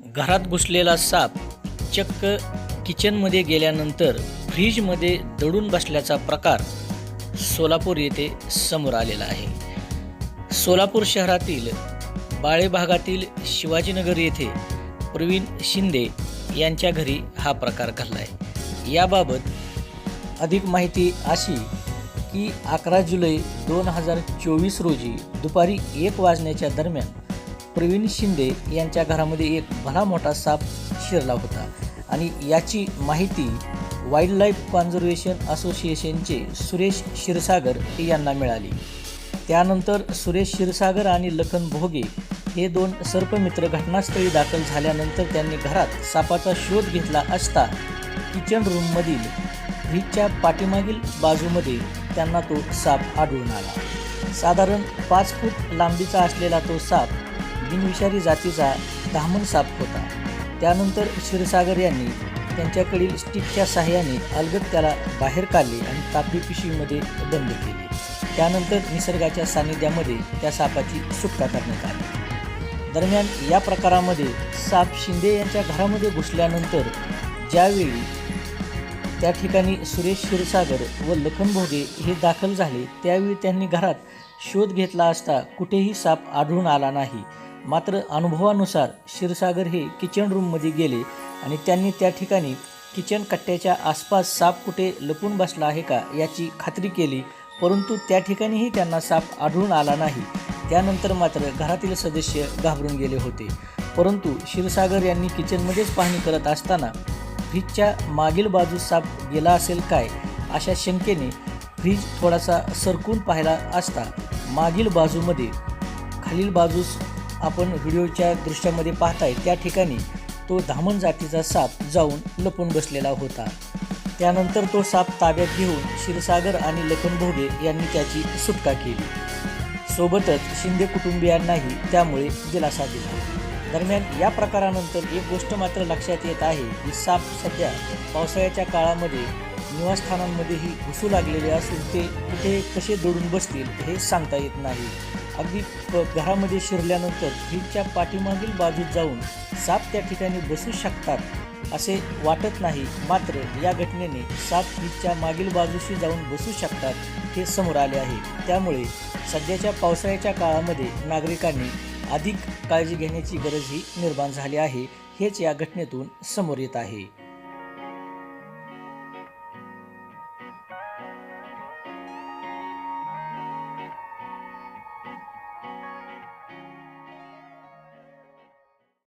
घरात घुसलेला साप चक्क किचनमध्ये गेल्यानंतर फ्रीजमध्ये दडून बसल्याचा प्रकार सोलापूर येथे समोर आलेला आहे. सोलापूर शहरातील बाळे भागातील शिवाजीनगर येथे प्रवीण शिंदे यांच्या घरी हा प्रकार घडला आहे याबाबत अधिक माहिती अशी की अकरा जुलै दोन हजार चोवीस रोजी दुपारी एक वाजण्याच्या दरम्यान प्रवीण शिंदे यांच्या घरामध्ये एक भला मोठा साप शिरला होता. आणि याची माहिती वाईल्ड लाईफ कॉन्झर्वेशन असोसिएशनचे सुरेश क्षीरसागर यांना मिळाली. त्यानंतर सुरेश क्षीरसागर आणि लखन भोगे हे दोन सर्पमित्र घटनास्थळी दाखल झाल्यानंतर त्यांनी घरात सापाचा शोध घेतला असता किचन रूममधील फ्रीजच्या पाठीमागील बाजूमध्ये त्यांना तो साप आढळून आला. साधारण पाच फूट लांबीचा असलेला तो साप बिनविषारी जातीचा धामण साप होता. त्यानंतर क्षीरसागर यांनी त्यांच्याकडील स्टिकच्या सहाय्याने अलगद त्याला बाहेर काढले आणि तापी पिशवीमध्ये बंद केले. त्यानंतर निसर्गाच्या सानिध्यामध्ये त्या सापाची सुटका करण्यात आली. दरम्यान या प्रकारामध्ये साप शिंदे यांच्या घरामध्ये घुसल्यानंतर ज्यावेळी त्या ठिकाणी सुरेश क्षीरसागर व लखन भोगे हे दाखल झाले त्यावेळी त्यांनी घरात शोध घेतला असता कुठेही साप आढळून आला नाही. मात्र अनुभवानुसार क्षीरसागर हे किचन रूममध्ये गेले आणि त्यांनी त्या ठिकाणी किचन कट्ट्याच्या आसपास साप कुठे लपून बसला आहे का याची खात्री केली परंतु त्या ठिकाणीही त्यांना साप आढळून आला नाही. त्यानंतर मात्र घरातील सदस्य घाबरून गेले होते. परंतु क्षीरसागर यांनी किचनमध्येच पाहणी करत असताना फ्रीजच्या मागील बाजूस साप गेला असेल काय? अशा शंकेने फ्रीज थोडासा सरकून पाहिला असता मागील बाजूमध्ये खालील बाजूस आपण व्हिडिओच्या दृश्यामध्ये पाहताय त्या ठिकाणी तो धामण जातीचा साप जाऊन लपून बसलेला होता. त्यानंतर तो साप ताब्यात घेऊन क्षीरसागर आणि लखन भोगे यांनी त्याची सुटका केली. सोबतच शिंदे कुटुंबियांनाही त्यामुळे दिलासा दिला. दरम्यान या प्रकारानंतर एक गोष्ट मात्र लक्षात येत आहे की साप सध्या पावसाळ्याच्या काळामध्ये निवासस्थानांमध्येही घुसू लागलेले असून ते कुठे कसे दडून बसतील हे सांगता येत नाही. अगदी घरामध्ये शिरल्यानंतर फ्रीजच्या पाठीमागील बाजूत जाऊन साप त्या ठिकाणी बसू शकतात असे वाटत नाही. मात्र या घटनेने साप फ्रीजच्या मागील बाजूशी जाऊन बसू शकतात हे समोर आले आहे. त्यामुळे सध्याच्या पावसाळ्याच्या काळामध्ये नागरिकांनी अधिक काळजी घेण्याची गरजही निर्माण झाली आहे हेच या घटनेतून समोर येत आहे.